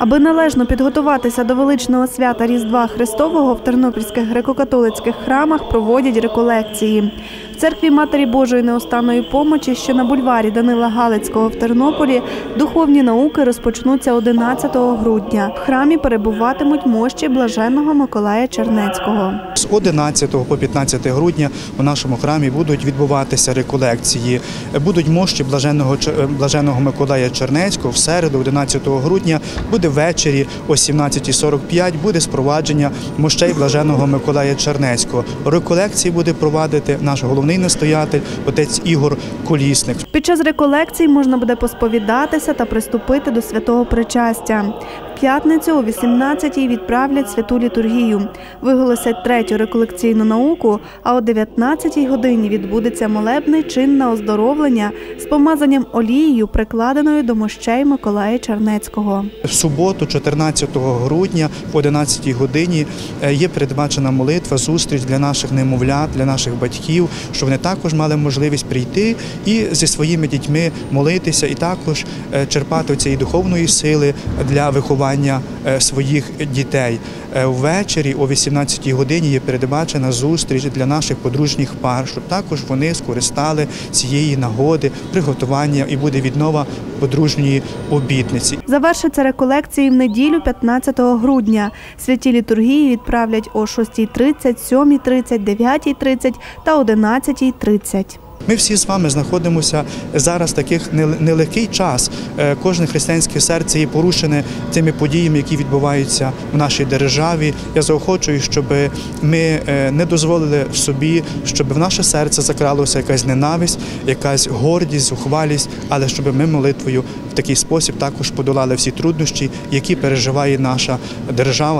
Аби належно підготуватися до величного свята Різдва Христового в тернопільських греко-католицьких храмах проводять реколекції. В церкві Матері Божої неостанної помочі, що на бульварі Данила Галицького в Тернополі, духовні науки розпочнуться 11 грудня. В храмі перебуватимуть мощі блаженного Миколая Чернецького. З 11 по 15 грудня у нашому храмі будуть відбуватися реколекції. Будуть мощі блаженного е, блаженного Миколая Чернецького. В середу, 11 грудня, буде ввечері о 17.45 буде спровадження мощей блаженого Миколая Чернецького. Реколекції буде провадити наш головний настоятель, отець Ігор Колісник. Під час реколекцій можна буде посповідатися та приступити до святого причастя. П'ятницю о 18-й відправлять святу літургію. Виголосять третю реколекційну науку, а о 19-й годині відбудеться молебний чин на оздоровлення з помазанням олією, прикладеною до мощей Миколая Чернецького. В суботу, 14 грудня, в 11 годині е, є передбачена молитва, зустріч для наших немовлят, для наших батьків, щоб вони також мали можливість прийти і зі своїми дітьми молитися, і також е, черпати цієї духовної сили для виховання е, своїх дітей. Е, Ввечері о 18 годині є передбачена зустріч для наших подружніх пар, щоб також вони скористали цієї нагоди приготування і буде віднова подружньої обітниці. Завершаться реколекції в неділю 15 грудня. Святі літургії відправлять о 6.30, 7.30, 9.30 та 11.30. Ми всі з вами знаходимося зараз в таких нелегкий час. Е, Кожне християнське серце є порушене цими подіями, які відбуваються в нашій державі. Я заохочую, щоб ми е, не дозволили в собі, щоб в наше серце закралося якась ненависть, якась гордість, зухвалість, але щоб ми молитвою в такий спосіб також подолали всі труднощі, які переживає наша держава.